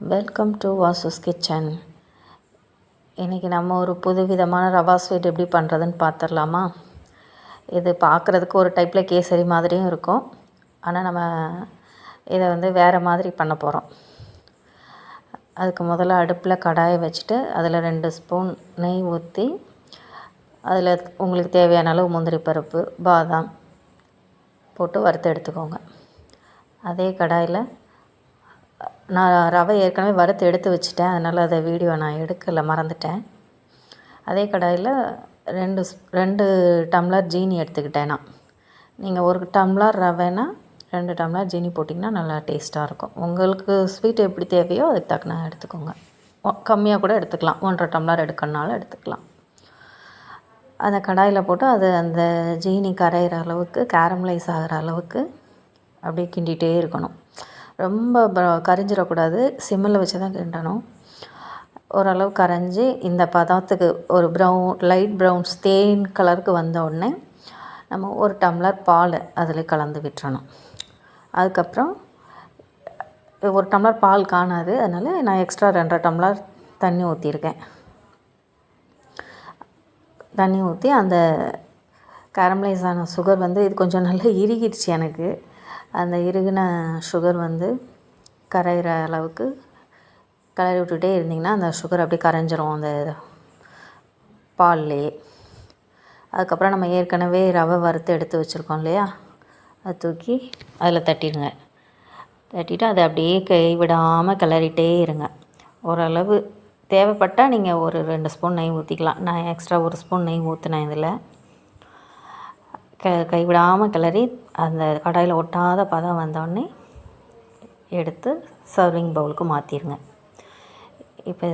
Welcome to Vasu's kitchen இன்றைக்கி நம்ம ஒரு புது விதமான ரவா ஸ்வீட் எப்படி பண்ணுறதுன்னு பார்த்துடலாமா? இது பார்க்குறதுக்கு ஒரு டைப்பில் கேசரி மாதிரியும் இருக்கும். ஆனால் நம்ம இதை வந்து வேறு மாதிரி பண்ண போகிறோம் அதுக்கு முதல்ல அடுப்பில் கடாயை வச்சுட்டு அதில் ரெண்டு ஸ்பூன் நெய் ஊற்றி அதில் உங்களுக்கு தேவையான அளவு முந்திரி பருப்பு பாதாம் போட்டு வறுத்து எடுத்துக்கோங்க. அதே கடாயில் நான் ரவை ஏற்கனவே வறுத்து எடுத்து வச்சுட்டேன். அதனால் அதை வீடியோ நான் எடுக்கலை மறந்துட்டேன். அதே கடாயில் ரெண்டு ரெண்டு டம்ளர் ஜீனி எடுத்துக்கிட்டேன் நான். நீங்கள் ஒரு டம்ளர் ரவைனா ரெண்டு டம்ளர் ஜீனி போட்டிங்கன்னா நல்லா டேஸ்ட்டாக இருக்கும். உங்களுக்கு ஸ்வீட் எப்படி தேவையோ அதுக்கு தக்கன எடுத்துக்கோங்க. கம்மியாக கூட எடுத்துக்கலாம். ஒன்றரை டம்ளர் எடுக்கணுனாலும் எடுத்துக்கலாம். அந்த கடாயில் போட்டு அது அந்த ஜீனி கரையிற அளவுக்கு கேரமலைஸ் ஆகிற அளவுக்கு அப்படியே கிண்டிகிட்டே இருக்கணும். ரொம்ப கரைஞ்சிடக்கூடாது. சிம்மில் வச்சு தான் கிண்டணும். ஓரளவு கரைஞ்சி இந்த பதத்துக்கு ஒரு ப்ரௌன் லைட் ப்ரௌன் தேன் கலருக்கு வந்த உடனே நம்ம ஒரு டம்ளர் பால் அதில் கலந்து விட்டுறணும். அதுக்கப்புறம் ஒரு டம்ளர் பால் காணாது. அதனால் நான் எக்ஸ்ட்ரா ரெண்டரை டம்ளர் தண்ணி ஊற்றிருக்கேன் தண்ணி ஊற்றி அந்த கேரமலைஸ் ஆன சுகர் வந்து இது கொஞ்சம் நல்லா இறுகிடுச்சு எனக்கு. அந்த இறுகின சுகர் வந்து கரையிற அளவுக்கு கலரி விட்டுகிட்டே இருந்திங்கன்னா அந்த சுகர் அப்படியே கரைஞ்சிரும் அந்த பால்லையே அதுக்கப்புறம் நம்ம ஏற்கனவே ரவை வறுத்து எடுத்து வச்சுருக்கோம் இல்லையா? அதை தூக்கி அதில் தட்டிடுங்க. தட்டிட்டு அதை அப்படியே கைவிடாமல் கிளறிட்டே இருங்க. ஓரளவு தேவைப்பட்டால் நீங்கள் ஒரு ரெண்டு ஸ்பூன் நெய் ஊற்றிக்கலாம் நான் எக்ஸ்ட்ரா ஒரு ஸ்பூன் நெய் ஊற்றினேன் இதில். க கைவிடாமல் கிளறி அந்த கடாயில் ஒட்டாத பதம் வந்தோடனே எடுத்து சர்விங் பவுலுக்கு மாற்றிடுங்க இப்போ